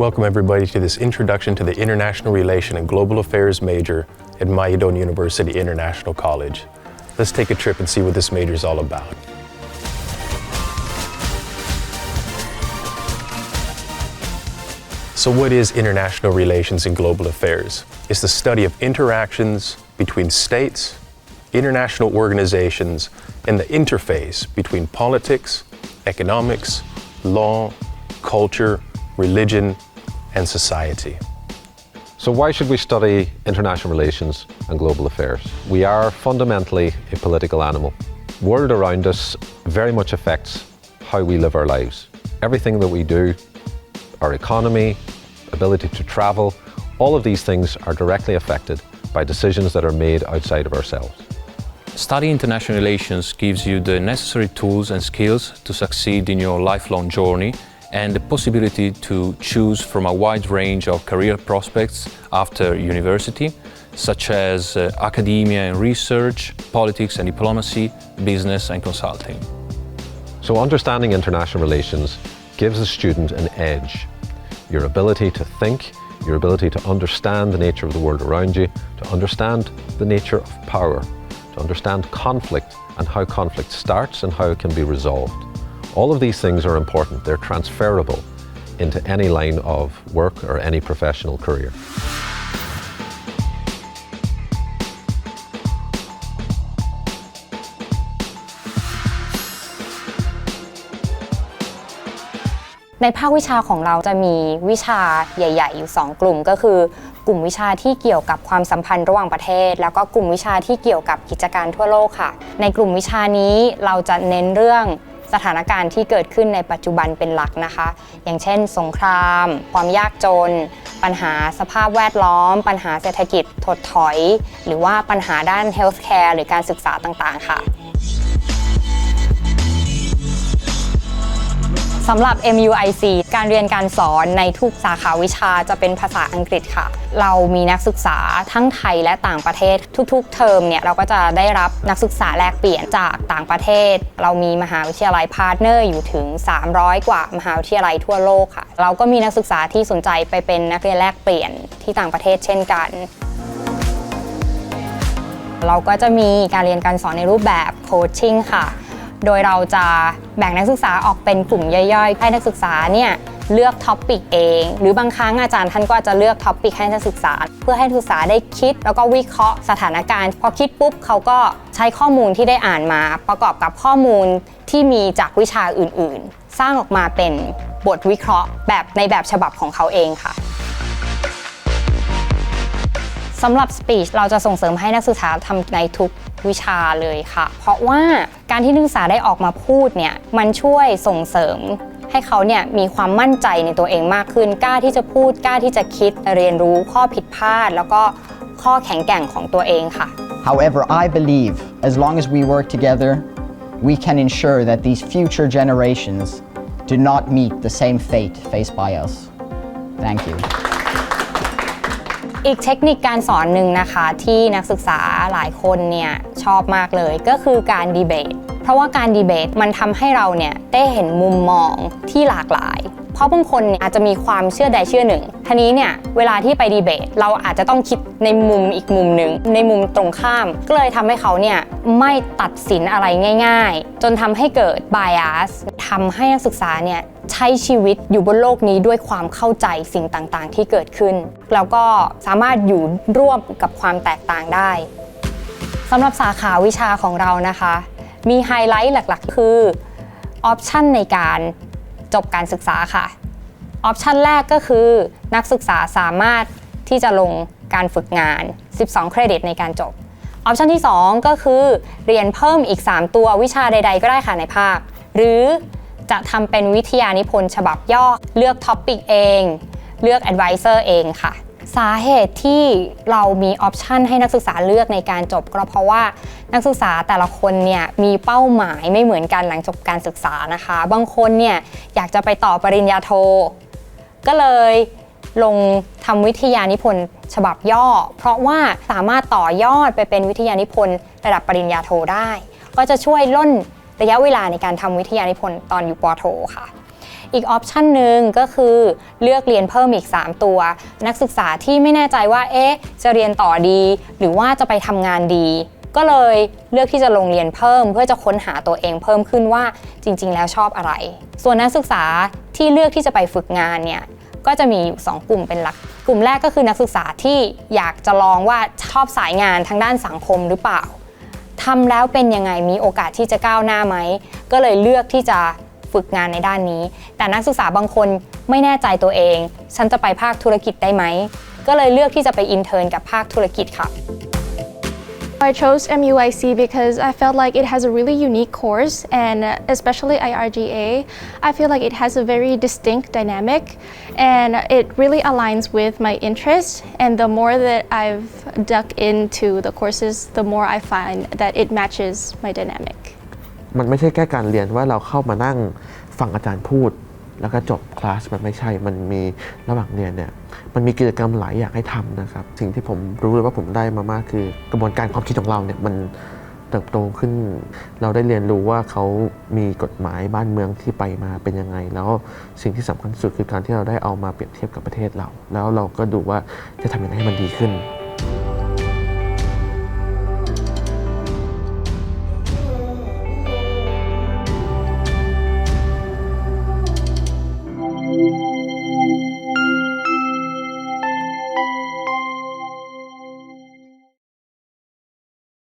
Welcome, everybody, to this introduction to the International Relation and Global Affairs major at Mayadon University International College. Let's take a trip and see what this major is all about. So, what is international relations and global affairs? It's the study of interactions between states, international organizations, and the interface between politics, economics, law, culture, religion, and society. So, why should we study international relations and global affairs? We are fundamentally a political animal. World around us very much affects how we live our lives. Everything that we do, our economy, ability to travel, all of these things are directly affected by decisions that are made outside of ourselves. Studying international relations gives you the necessary tools and skills to succeed in your lifelong journey and the possibility to choose from a wide range of career prospects after university, such as uh, academia and research, politics and diplomacy, business and consulting. So, understanding international relations gives a student an edge. Your ability to think, your ability to understand the nature of the world around you, to understand the nature of power, to understand conflict and how conflict starts and how it can be resolved. All of these things are important. They're transferable into any line of work or any professional career. ในภาควิชาของเราจะมีวิชาใหญ่ ๆ อยู่ 2 กลุ่มก็คือ กลุ่มวิชาที่เกี่ยวกับความสัมพันธ์ระหว่างประเทศ แล้วก็กลุ่มวิชาที่เกี่ยวกับกิจการทั่วโลกค่ะ ในกลุ่มวิชานี้เราจะเน้นเรื่อง สถานการณ์ที่เกิดขึ้นในปัจจุบันเป็นหลักนะคะ อย่างเช่น สงคราม ความยากจน ปัญหาสภาพแวดล้อม ปัญหาเศรษฐกิจถดถอย หรือว่าปัญหาด้านเฮลท์แคร์หรือการศึกษาต่างๆ ค่ะ สำหรับ MUIC การเรียนการสอนในทุกสาขาวิชาจะเป็นภาษาอังกฤษค่ะ เรามีนักศึกษาทั้งไทยและต่างประเทศ ทุก ๆ เทอมเนี่ยเราก็จะได้รับนักศึกษาแลกเปลี่ยนจากต่างประเทศ เรามีมหาวิทยาลัยพาร์ทเนอร์อยู่ถึง 300 กว่ามหาวิทยาลัยทั่วโลกค่ะ เราก็มีนักศึกษาที่สนใจไปเป็นนักเรียนแลกเปลี่ยนที่ต่างประเทศเช่นกันเราก็จะมีการเรียนการสอนในรูปแบบโคชชิ่งค่ะ โดยเราจะแบ่งนักศึกษาออกเป็นกลุ่มย่อยๆ ให้นักศึกษาเนี่ยเลือกท็อปปิกเอง หรือบางครั้งอาจารย์ท่านก็จะเลือกท็อปปิกให้นักศึกษา เพื่อให้นักศึกษาได้คิดแล้วก็วิเคราะห์สถานการณ์ พอคิดปุ๊บเขาก็ใช้ข้อมูลที่ได้อ่านมา ประกอบกับข้อมูลที่มีจากวิชาอื่นๆ สร้างออกมาเป็นบทวิเคราะห์แบบในแบบฉบับของเขาเองค่ะ สำหรับ speech เราจะส่งเสริมให้นักศึกษาทำในทุกวิชาเลยค่ะ เพราะว่าการที่นักศึกษาได้ออกมาพูดเนี่ยมันช่วยส่งเสริมให้เขาเนี่ยมีความมั่นใจในตัวเองมากขึ้น กล้าที่จะพูดกล้าที่จะคิดเรียนรู้ข้อผิดพลาด แล้วก็ข้อแข็งแกร่งของตัวเองค่ะ However, I believe as long as we work together, we can ensure that these future generations do not meet the same fate faced by us. Thank you. อีกเทคนิคการสอนหนึ่งนะคะที่นักศึกษาหลายคนเนี่ยชอบมากเลยก็คือการดีเบต เพราะว่าการดีเบตมันทำให้เราเนี่ยได้เห็นมุมมองที่หลากหลาย ราะบางคนอาจจะมีความเชื่อใดเชื่อหนึ่งทีนี้เนี่ยเวลาที่ไปดีเบต เราอาจจะต้องคิดในมุมอีกมุมหนึ่งในมุมตรงข้าม ก็เลยทำให้เขาเนี่ยไม่ตัดสินอะไรง่าย ๆ จนทำให้เกิด bias ทำให้นักศึกษาเนี่ยใช้ชีวิตอยู่บนโลกนี้ด้วยความเข้าใจสิ่งต่างๆ ที่เกิดขึ้น แล้วก็สามารถอยู่ร่วมกับความแตกต่างได้สำหรับสาขาวิชาของเรานะคะ มีไฮไลท์หลักๆ คือออปชันในการ จบการศึกษาค่ะ ออปชันแรกก็คือ นักศึกษาสามารถที่จะลงการฝึกงาน 12 เครดิตในการจบ ออปชันที่ 2 ก็คือ เรียนเพิ่มอีก 3 ตัววิชาใด ๆ ก็ได้ค่ะในภาคหรือจะทำเป็นวิทยานิพนธ์ฉบับย่อ เลือกท็อปปิกเอง เลือกแอดไวเซอร์เองค่ะ สาเหตุที่เรามีออปชันให้นักศึกษาเลือกในการจบก็เพราะว่านักศึกษาแต่ละคนเนี่ยมีเป้าหมายไม่เหมือนกันหลังจบการศึกษานะคะ บางคนเนี่ยอยากจะไปต่อปริญญาโท ก็เลยลงทำวิทยานิพนธ์ฉบับย่อ เพราะว่าสามารถต่อยอดไปเป็นวิทยานิพนธ์ระดับปริญญาโทได้ ก็จะช่วยล่นระยะเวลาในการทำวิทยานิพนธ์ตอนอยู่ปอโทค่ะ อีกออปชันหนึ่งก็คือเลือกเรียนเพิ่มอีก 3 ตัว นักศึกษาที่ไม่แน่ใจว่าเอ๊ะจะเรียนต่อดี หรือว่าจะไปทำงานดี ก็เลยเลือกที่จะลงเรียนเพิ่ม เพื่อจะค้นหาตัวเองเพิ่มขึ้นว่าจริง ๆ แล้วชอบอะไร ส่วนนักศึกษาที่เลือกที่จะไปฝึกงานเนี่ยก็จะมีอยู่สองกลุ่มเป็นหลัก กลุ่มแรกก็คือนักศึกษาที่อยากจะลองว่าชอบสายงานทางด้านสังคมหรือเปล่าทำแล้วเป็นยังไงมีโอกาสที่จะก้าวหน้าไหม ก็เลยเลือกที่จะ ฝึกงานในด้านนี้ แต่นักศึกษาบางคนไม่แน่ใจตัวเอง ฉันจะไปภาคธุรกิจได้ไหม ก็เลยเลือกที่จะไปอินเทอร์นกับภาคธุรกิจค่ะ I chose MUIC because I felt like it has a really unique course and especially IRGA, I feel like it has a very distinct dynamic and it really aligns with my interests and the more that I've dug into the courses, the more I find that it matches my dynamic. มันไม่ใช่แค่การเรียนว่าเราเข้ามานั่งฟังอาจารย์พูด แล้วก็จบคลาสมันไม่ใช่ มันมีระหว่างเรียนเนี่ยมันมีกิจกรรมหลายอย่างให้ทำนะครับ สิ่งที่ผมรู้เลยว่าผมได้มามากคือกระบวนการความคิดของเราเนี่ยมันเติบโตขึ้น เราได้เรียนรู้ว่าเขามีกฎหมายบ้านเมืองที่ไปมาเป็นยังไง แล้วสิ่งที่สำคัญที่สุดคือการที่เราได้เอามาเปรียบเทียบกับประเทศเรา แล้วเราก็ดูว่าจะทำยังไงให้มันดีขึ้น